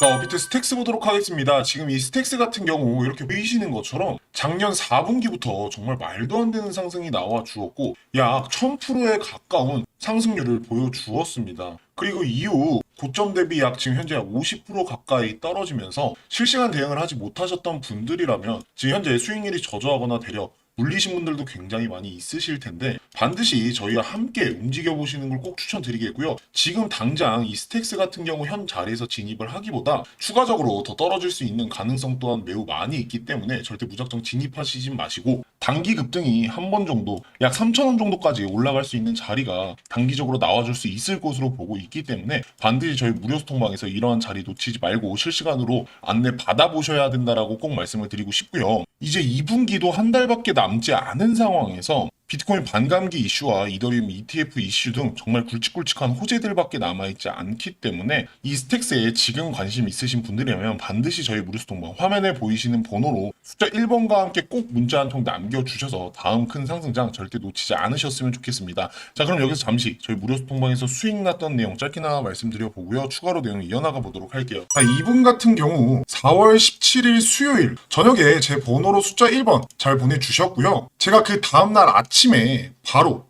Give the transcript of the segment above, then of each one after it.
자, 어비트 스택스 보도록 하겠습니다. 지금 이 스택스 같은 경우 이렇게 보이시는 것처럼 작년 4분기부터 정말 말도 안 되는 상승이 나와 주었고 약 1000%에 가까운 상승률을 보여주었습니다. 그리고 이후 고점 대비 약 지금 현재 약 50% 가까이 떨어지면서 실시간 대응을 하지 못하셨던 분들이라면 지금 현재 수익률이 저조하거나 되려 물리신 분들도 굉장히 많이 있으실 텐데 반드시 저희와 함께 움직여 보시는 걸 꼭 추천드리겠고요. 지금 당장 이 스택스 같은 경우 현 자리에서 진입을 하기보다 추가적으로 더 떨어질 수 있는 가능성 또한 매우 많이 있기 때문에 절대 무작정 진입하시지 마시고 단기 급등이 한 번 정도 약 3,000원 정도까지 올라갈 수 있는 자리가 단기적으로 나와줄 수 있을 것으로 보고 있기 때문에 반드시 저희 무료 소통방에서 이러한 자리 놓치지 말고 실시간으로 안내 받아보셔야 된다라고 꼭 말씀을 드리고 싶고요. 이제 2분기도 한 달밖에 남지 않은 상황에서 비트코인 반감기 이슈와 이더리움 ETF 이슈 등 정말 굵직굵직한 호재들밖에 남아있지 않기 때문에 이 스택스에 지금 관심 있으신 분들이라면 반드시 저희 무료소통방 화면에 보이시는 번호로 숫자 1번과 함께 꼭 문자 한 통 남겨주셔서 다음 큰 상승장 절대 놓치지 않으셨으면 좋겠습니다. 자 그럼 여기서 잠시 저희 무료소통방에서 수익 났던 내용 짧게나마 말씀드려 보고요. 추가로 내용 이어나가 보도록 할게요. 자, 이분 같은 경우 4월 17일 수요일 저녁에 제 번호로 숫자 1번 잘 보내주셨고요. 제가 그 다음날 아침 에 바로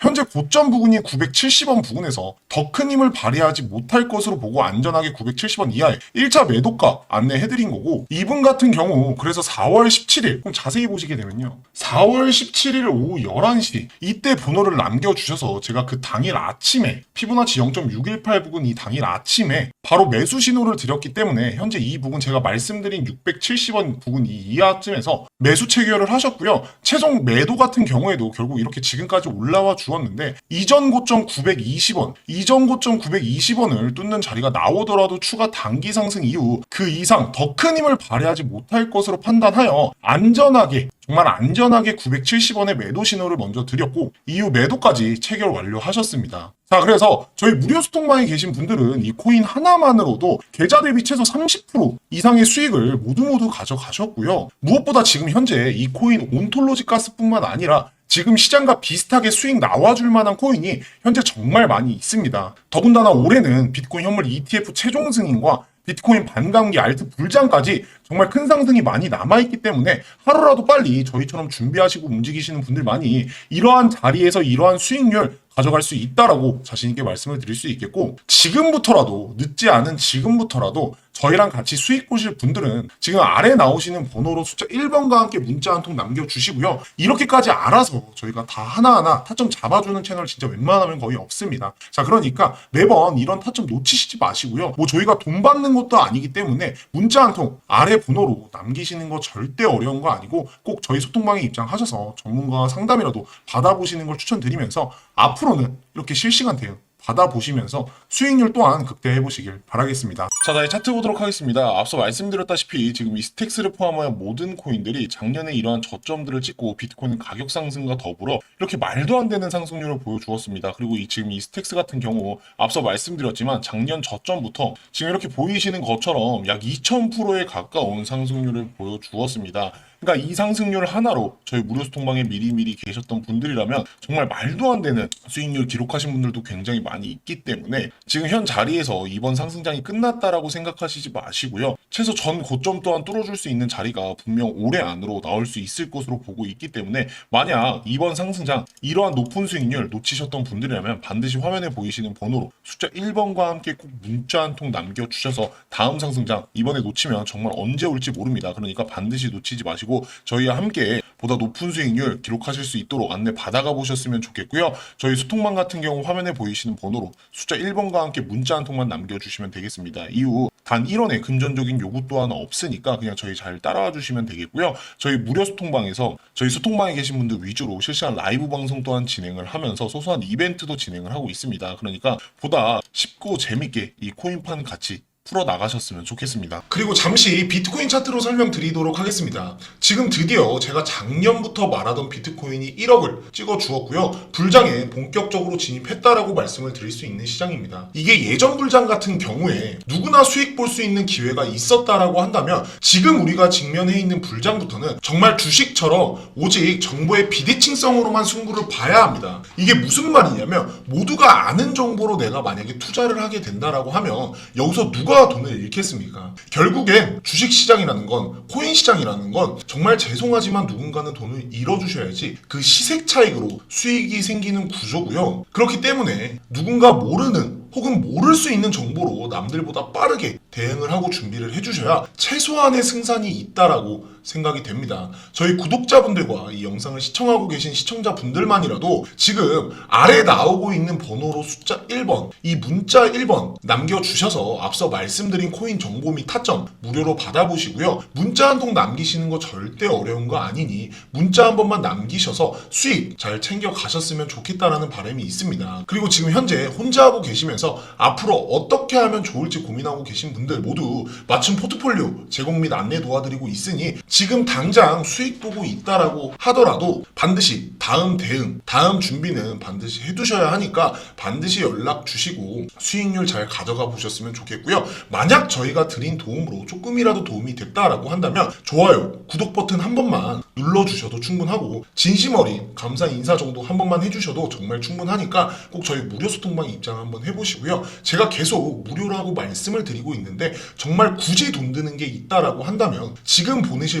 현재 고점 부근이 970원 부근에서 더 큰 힘을 발휘하지 못할 것으로 보고 안전하게 970원 이하의 1차 매도가 안내해드린 거고 이분 같은 경우 그래서 4월 17일 그럼 자세히 보시게 되면요. 4월 17일 오후 11시 이때 번호를 남겨주셔서 제가 그 당일 아침에 피보나치 0.618 부근 이 당일 아침에 바로 매수 신호를 드렸기 때문에 현재 이 부분 제가 말씀드린 670원 부근 이 이하쯤에서 매수 체결을 하셨고요. 최종 매도 같은 경우에도 결국 이렇게 지금까지 올라와 주 었는데 이전 고점 920원, 이전 고점 920원을 뚫는 자리가 나오더라도 추가 단기 상승 이후 그 이상 더 큰 힘을 발휘하지 못할 것으로 판단하여 안전하게 정말 안전하게 970원의 매도 신호를 먼저 드렸고 이후 매도까지 체결 완료하셨습니다. 자 그래서 저희 무료 소통방에 계신 분들은 이 코인 하나만으로도 계좌 대비 최소 30% 이상의 수익을 모두 모두 가져가셨고요. 무엇보다 지금 현재 이 코인 온톨로지 가스뿐만 아니라 지금 시장과 비슷하게 수익 나와줄 만한 코인이 현재 정말 많이 있습니다. 더군다나 올해는 비트코인 현물 ETF 최종 승인과 비트코인 반감기 알트 불장까지 정말 큰 상승이 많이 남아있기 때문에 하루라도 빨리 저희처럼 준비하시고 움직이시는 분들 많이 이러한 자리에서 이러한 수익률 가져갈 수 있다라고 자신있게 말씀을 드릴 수 있겠고 지금부터라도 늦지 않은 지금부터라도 저희랑 같이 수익 보실 분들은 지금 아래 나오시는 번호로 숫자 1번과 함께 문자 한 통 남겨주시고요. 이렇게까지 알아서 저희가 다 하나하나 타점 잡아주는 채널 진짜 웬만하면 거의 없습니다. 자, 그러니까 매번 이런 타점 놓치시지 마시고요. 뭐 저희가 돈 받는 것도 아니기 때문에 문자 한 통 아래 번호로 남기시는 거 절대 어려운 거 아니고 꼭 저희 소통방에 입장하셔서 전문가 상담이라도 받아보시는 걸 추천드리면서 앞으로 는 이렇게 실시간 대응 받아보시면서 수익률 또한 극대화해 보시길 바라겠습니다. 자, 다시 차트 보도록 하겠습니다. 앞서 말씀드렸다시피 지금 이 스택스를 포함하여 모든 코인들이 작년에 이러한 저점들을 찍고 비트코인 가격 상승과 더불어 이렇게 말도 안 되는 상승률을 보여주었습니다. 그리고 이 지금 이 스택스 같은 경우 앞서 말씀드렸지만 작년 저점부터 지금 이렇게 보이시는 것처럼 약 2000%에 가까운 상승률을 보여주었습니다. 그러니까 이 상승률 하나로 저희 무료 소통방에 미리미리 계셨던 분들이라면 정말 말도 안 되는 수익률 기록하신 분들도 굉장히 많이 있기 때문에 지금 현 자리에서 이번 상승장이 끝났다라고 생각하시지 마시고요. 최소 전 고점 또한 뚫어줄 수 있는 자리가 분명 올해 안으로 나올 수 있을 것으로 보고 있기 때문에 만약 이번 상승장 이러한 높은 수익률 놓치셨던 분들이라면 반드시 화면에 보이시는 번호로 숫자 1번과 함께 꼭 문자 한 통 남겨주셔서 다음 상승장 이번에 놓치면 정말 언제 올지 모릅니다. 그러니까 반드시 놓치지 마시고 저희와 함께 보다 높은 수익률 기록하실 수 있도록 안내 받아가 보셨으면 좋겠고요. 저희 소통방 같은 경우 화면에 보이시는 번호로 숫자 1번과 함께 문자 한 통만 남겨주시면 되겠습니다. 이후 단 1원의 금전적인 요구 또한 없으니까 그냥 저희 잘 따라와 주시면 되겠고요. 저희 무료 소통방에서 저희 소통방에 계신 분들 위주로 실시간 라이브 방송 또한 진행을 하면서 소소한 이벤트도 진행을 하고 있습니다. 그러니까 보다 쉽고 재밌게 이 코인판 같이 풀어 나가셨으면 좋겠습니다. 그리고 잠시 비트코인 차트로 설명드리도록 하겠습니다. 지금 드디어 제가 작년부터 말하던 비트코인이 1억을 찍어 주었고요. 불장에 본격적으로 진입했다라고 말씀을 드릴 수 있는 시장입니다. 이게 예전 불장 같은 경우에 누구나 수익 볼 수 있는 기회가 있었다라고 한다면 지금 우리가 직면해 있는 불장부터는 정말 주식처럼 오직 정보의 비대칭성으로만 승부를 봐야 합니다. 이게 무슨 말이냐면 모두가 아는 정보로 내가 만약에 투자를 하게 된다라고 하면 여기서 누가 돈을 잃겠습니까? 결국엔 주식 시장이라는 건 코인 시장이라는 건 정말 죄송하지만 누군가는 돈을 잃어주셔야지 그 시색 차익으로 수익이 생기는 구조고요. 그렇기 때문에 누군가 모르는 혹은 모를 수 있는 정보로 남들보다 빠르게 대응을 하고 준비를 해주셔야 최소한의 승산이 있다라고 생각이 됩니다. 저희 구독자분들과 이 영상을 시청하고 계신 시청자분들만이라도 지금 아래 나오고 있는 번호로 숫자 1번, 이 문자 1번 남겨주셔서 앞서 말씀드린 코인 정보 및 타점 무료로 받아보시고요. 문자 한 통 남기시는 거 절대 어려운 거 아니니 문자 한 번만 남기셔서 수익 잘 챙겨 가셨으면 좋겠다라는 바람이 있습니다. 그리고 지금 현재 혼자 하고 계시면서 앞으로 어떻게 하면 좋을지 고민하고 계신 분들 모두 맞춤 포트폴리오 제공 및 안내 도와드리고 있으니 지금 당장 수익 보고 있다라고 하더라도 반드시 다음 대응, 다음 준비는 반드시 해두셔야 하니까 반드시 연락 주시고 수익률 잘 가져가 보셨으면 좋겠고요. 만약 저희가 드린 도움으로 조금이라도 도움이 됐다라고 한다면 좋아요, 구독 버튼 한 번만 눌러주셔도 충분하고 진심 어린 감사 인사 정도 한 번만 해주셔도 정말 충분하니까 꼭 저희 무료 소통방 입장 한번 해보시고요. 제가 계속 무료라고 말씀을 드리고 있는데 정말 굳이 돈 드는 게 있다라고 한다면 지금 보내실